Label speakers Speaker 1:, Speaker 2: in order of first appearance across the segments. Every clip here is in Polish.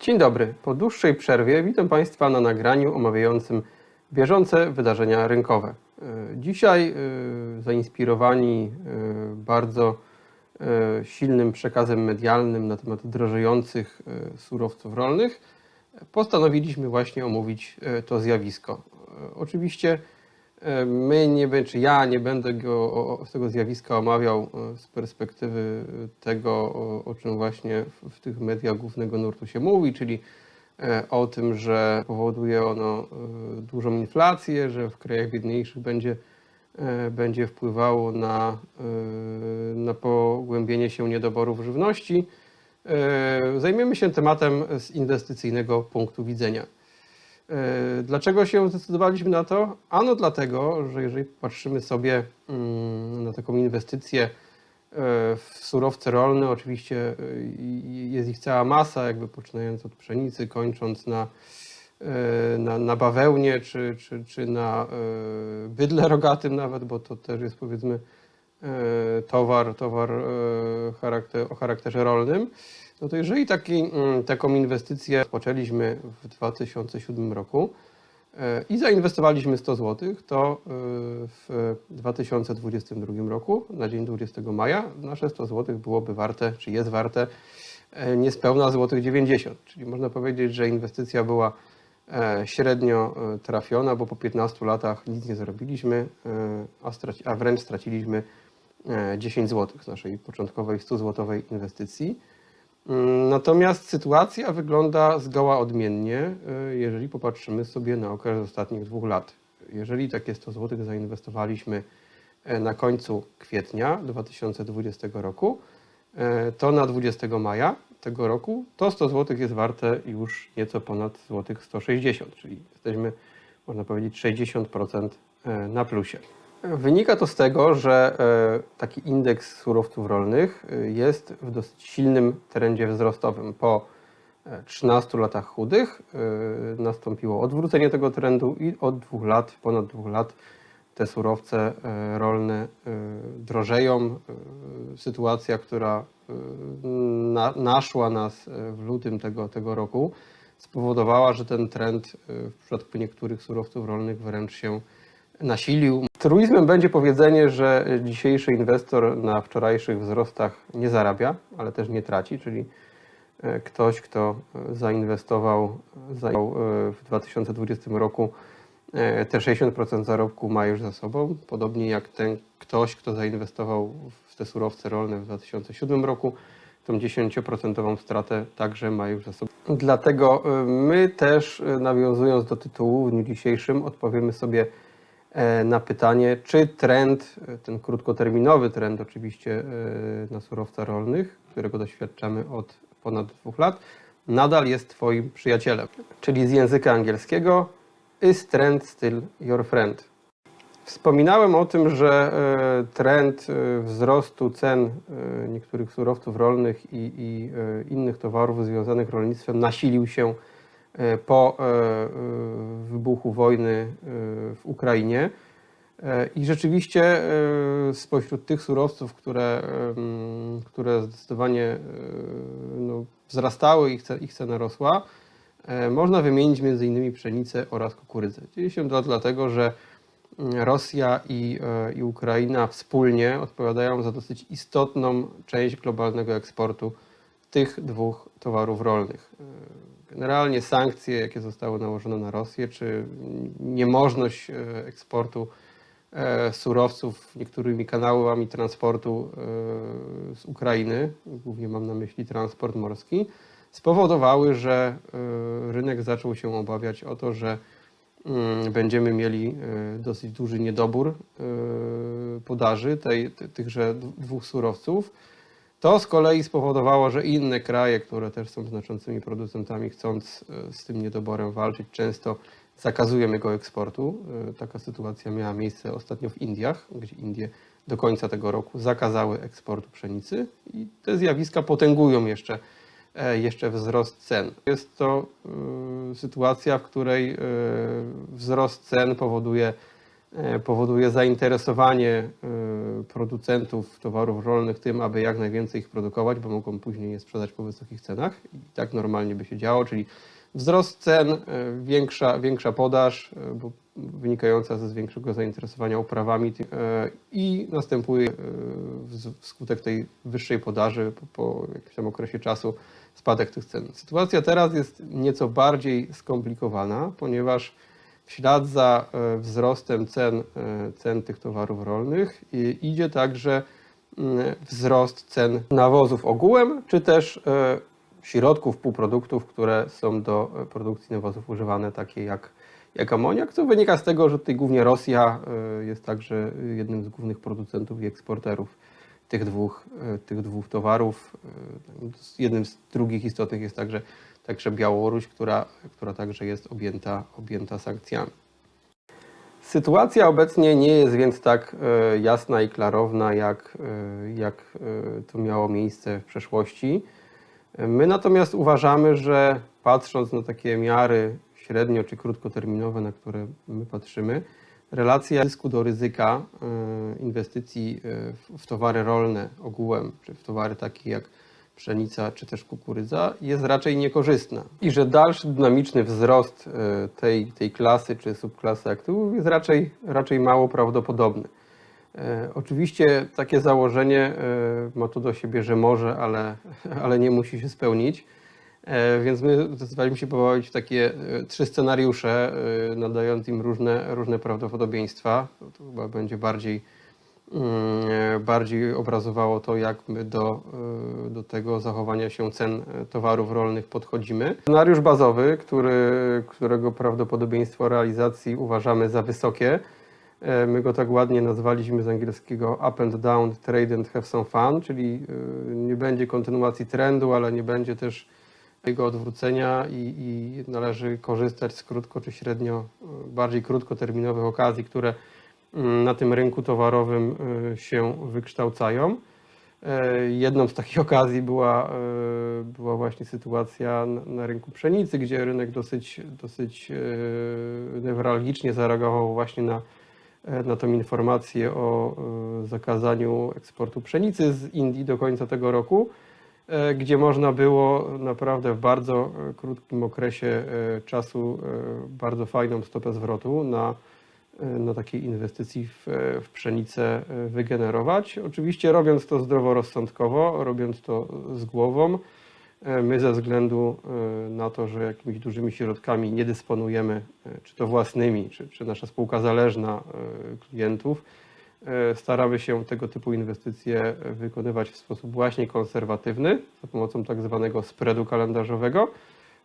Speaker 1: Dzień dobry. Po dłuższej przerwie witam Państwa na nagraniu omawiającym bieżące wydarzenia rynkowe. E, Dzisiaj e, zainspirowani e, bardzo silnym przekazem medialnym na temat drożejących surowców rolnych, postanowiliśmy właśnie omówić to zjawisko. Oczywiście my nie czy ja nie będę go, o, tego zjawiska omawiał e, z perspektywy tego, o, o czym właśnie w, w tych mediach głównego nurtu się mówi, czyli e, o tym, że powoduje ono e, dużą inflację, że w krajach biedniejszych będzie, e, będzie wpływało na, e, na pogłębienie się niedoborów żywności. E, Zajmiemy się tematem z inwestycyjnego punktu widzenia. E, Dlaczego się zdecydowaliśmy na to? Ano dlatego, że jeżeli patrzymy sobie mm, na taką inwestycję e, w surowce rolne, oczywiście e, jest ich cała masa, jakby poczynając od pszenicy, kończąc na, na, na bawełnie czy, czy, czy na bydle rogatym nawet, bo to też jest powiedzmy towar, towar o charakterze rolnym, no to jeżeli taki, mm, taką inwestycję rozpoczęliśmy w 2007 roku e, i zainwestowaliśmy 100 zł, to e, w 2022 roku, na dzień 20 maja, nasze 100 zł byłoby warte, czy jest warte e, niespełna złotych 90. Czyli można powiedzieć, że inwestycja była średnio trafiona, bo po 15 latach nic nie zrobiliśmy, a, straci, a wręcz straciliśmy e, 10 zł z naszej początkowej 100 złotowej inwestycji. Natomiast sytuacja wygląda zgoła odmiennie, e, jeżeli popatrzymy sobie na okres ostatnich dwóch lat. Jeżeli takie 100 zł zainwestowaliśmy e, na końcu kwietnia 2020 roku, e, to na 20 maja tego roku to 100 zł jest warte już nieco ponad złotych 160, czyli jesteśmy, można powiedzieć, 60% e, na plusie. Wynika to z tego, że e, taki indeks surowców rolnych e, jest w dosyć silnym trendzie wzrostowym. Po e, 13 latach chudych e, nastąpiło odwrócenie tego trendu i od dwóch lat, ponad dwóch lat te surowce e, rolne e, drożeją. E, Sytuacja, która e, na, naszła nas e, w lutym tego, tego roku, spowodowała, że ten trend e, w przypadku niektórych surowców rolnych wręcz się nasilił. Truizmem będzie powiedzenie, że dzisiejszy inwestor na wczorajszych wzrostach nie zarabia, ale też nie traci, czyli e, ktoś, kto e, zainwestował e, w 2020 roku te 60% zarobku ma już za sobą, podobnie jak ten ktoś, kto zainwestował w te surowce rolne w 2007 roku, tą 10% stratę także ma już za sobą. Dlatego my też, nawiązując do tytułu w dniu dzisiejszym, odpowiemy sobie na pytanie, czy trend, e, ten krótkoterminowy trend oczywiście e, na surowcach rolnych, którego doświadczamy od ponad dwóch lat, nadal jest Twoim przyjacielem. Czyli z języka angielskiego is trend still your friend. Wspominałem o tym, że e, trend e, wzrostu cen e, niektórych surowców rolnych i, i e, innych towarów związanych z rolnictwem nasilił się e, po e, e, wybuchu wojny e, w Ukrainie. E, I rzeczywiście e, spośród tych surowców, które, które zdecydowanie e, no, wzrastały, ich, ich cena rosła, e, można wymienić m.in. pszenicę oraz kukurydzę. Dzieje się to dlatego, że Rosja i, e, i Ukraina wspólnie odpowiadają za dosyć istotną część globalnego eksportu tych dwóch towarów rolnych. Generalnie sankcje, jakie zostały nałożone na Rosję, czy niemożność e, eksportu e, surowców niektórymi kanałami transportu e, z Ukrainy, głównie mam na myśli transport morski, spowodowały, że rynek zaczął się obawiać o to, że mm, będziemy mieli dosyć duży niedobór podaży tej, ty- tychże dwóch surowców. To z kolei spowodowało, że inne kraje, które też są znaczącymi producentami, chcąc e, z tym niedoborem walczyć, często zakazują jego eksportu. E, Taka sytuacja miała miejsce ostatnio w Indiach, gdzie Indie do końca tego roku zakazały eksportu pszenicy i te zjawiska potęgują jeszcze, e, jeszcze wzrost cen. Jest to sytuacja, w której wzrost cen powoduje powoduje zainteresowanie e, producentów towarów rolnych tym, aby jak najwięcej ich produkować, bo mogą później je sprzedać po wysokich cenach. I tak normalnie by się działo, czyli wzrost cen, e, większa, większa podaż, e, bo wynikająca ze większego zainteresowania uprawami e, i następuje e, wskutek tej wyższej podaży po, po jakimś tam okresie czasu spadek tych cen. Sytuacja teraz jest nieco bardziej skomplikowana, ponieważ w ślad za e, wzrostem cen, e, cen tych towarów rolnych idzie także mm, wzrost cen nawozów ogółem, czy też e, środków, półproduktów, które są do produkcji nawozów używane, takie jak, jak amoniak, co wynika z tego, że tutaj głównie Rosja jest także jednym z głównych producentów i eksporterów tych dwóch, tych dwóch towarów. Jednym z drugich istotnych jest także, także Białoruś, która, która także jest objęta, objęta sankcjami. Sytuacja obecnie nie jest więc tak e, jasna i klarowna, jak, e, jak e, to miało miejsce w przeszłości. My natomiast uważamy, że patrząc na takie miary średnio czy krótkoterminowe, na które my patrzymy, relacja zysku do ryzyka inwestycji w towary rolne ogółem, czy w towary takie jak pszenica czy też kukurydza jest raczej niekorzystna i że dalszy dynamiczny wzrost e, tej, tej klasy czy subklasy aktywów jest raczej, raczej mało prawdopodobny. E, Oczywiście takie założenie e, ma to do siebie, że może, ale, ale nie musi się spełnić. Więc my zdecydowaliśmy się w takie trzy scenariusze, nadając im różne, różne prawdopodobieństwa. To, chyba będzie bardziej, bardziej obrazowało to, jak my do, e, do tego zachowania się cen e, towarów rolnych podchodzimy. Scenariusz bazowy, który, którego prawdopodobieństwo realizacji uważamy za wysokie, E, My go tak ładnie nazwaliśmy z angielskiego up and down, trade and have some fun, czyli e, nie będzie kontynuacji trendu, ale nie będzie też jego odwrócenia i, i należy korzystać z krótko czy średnio, e, bardziej krótkoterminowych okazji, które mm, na tym rynku towarowym e, się wykształcają. E, Jedną z takich okazji była, była właśnie sytuacja na, rynku pszenicy, gdzie rynek dosyć, dosyć newralgicznie zareagował właśnie na, na tą informację o zakazaniu eksportu pszenicy z Indii do końca tego roku, gdzie można było naprawdę w bardzo krótkim okresie czasu bardzo fajną stopę zwrotu na, na takiej inwestycji w, e, w pszenicę e, wygenerować. Oczywiście robiąc to zdroworozsądkowo, robiąc to z głową. E, My ze względu e, na to, że jakimiś dużymi środkami nie dysponujemy, e, czy to własnymi, czy, czy nasza spółka zależna e, klientów, e, staramy się tego typu inwestycje e, wykonywać w sposób właśnie konserwatywny, za pomocą tak zwanego spreadu kalendarzowego.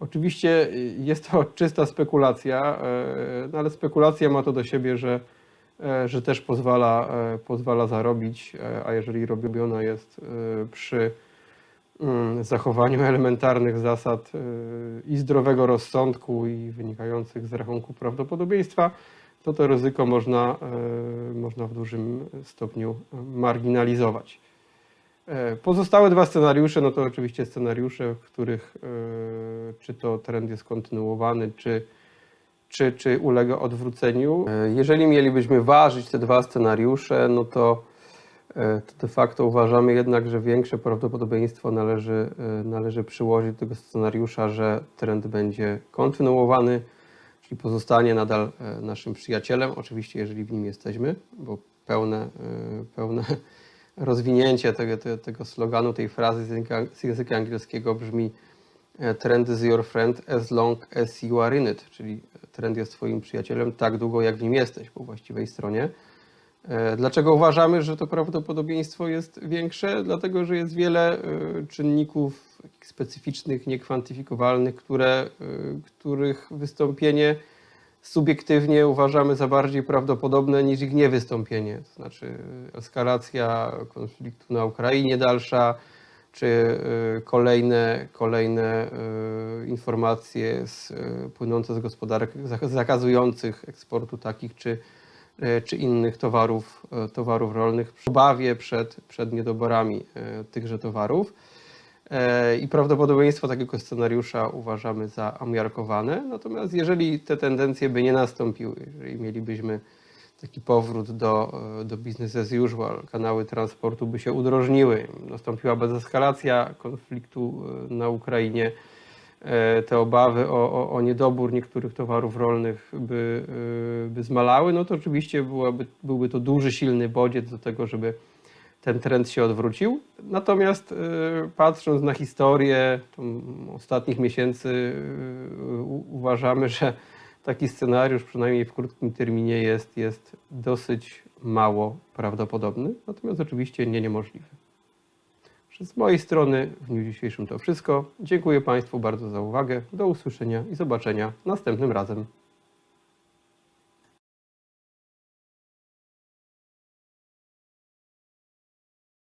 Speaker 1: Oczywiście y, jest to czysta spekulacja, e, no ale spekulacja ma to do siebie, że, e, że też pozwala, e, pozwala zarobić, e, a jeżeli robiona jest przy mm, zachowaniu elementarnych zasad i zdrowego rozsądku i wynikających z rachunku prawdopodobieństwa, to to ryzyko można, można w dużym stopniu marginalizować. E, Pozostałe dwa scenariusze, no to oczywiście scenariusze, w których e, czy to trend jest kontynuowany, czy, czy, czy ulega odwróceniu. E, Jeżeli mielibyśmy ważyć te dwa scenariusze, no to, to de facto uważamy jednak, że większe prawdopodobieństwo należy, należy przyłożyć do tego scenariusza, że trend będzie kontynuowany, czyli pozostanie nadal naszym przyjacielem, oczywiście jeżeli w nim jesteśmy, bo pełne, pełne rozwinięcie tego, tego, tego sloganu, tej frazy z języka, z języka angielskiego brzmi e, trend is your friend as long as you are in it, czyli trend jest twoim przyjacielem tak długo, jak w nim jesteś po właściwej stronie. E, Dlaczego uważamy, że to prawdopodobieństwo jest większe? Dlatego, że jest wiele e, czynników specyficznych, niekwantyfikowalnych, które, e, których wystąpienie subiektywnie uważamy za bardziej prawdopodobne niż ich niewystąpienie. To znaczy eskalacja konfliktu na Ukrainie dalsza, czy e, kolejne, kolejne e, informacje z, e, płynące z gospodarek zak- zakazujących eksportu takich czy, czy innych towarów, towarów rolnych w obawie przed, przed niedoborami tychże towarów. E, I prawdopodobieństwo takiego scenariusza uważamy za umiarkowane. Natomiast jeżeli te tendencje by nie nastąpiły, jeżeli mielibyśmy taki powrót do, e, do business as usual. Kanały transportu by się udrożniły. Nastąpiła dezeskalacja konfliktu e, na Ukrainie. Te obawy o, o, o niedobór niektórych towarów rolnych by, by zmalały, no to oczywiście byłaby, byłby to duży, silny bodziec do tego, żeby ten trend się odwrócił. Natomiast e, patrząc na historię ostatnich miesięcy, u- uważamy, że taki scenariusz, przynajmniej w krótkim terminie, jest, jest dosyć mało prawdopodobny, natomiast oczywiście nie niemożliwy. Z mojej strony w dniu dzisiejszym to wszystko. Dziękuję Państwu bardzo za uwagę. Do usłyszenia i zobaczenia następnym razem.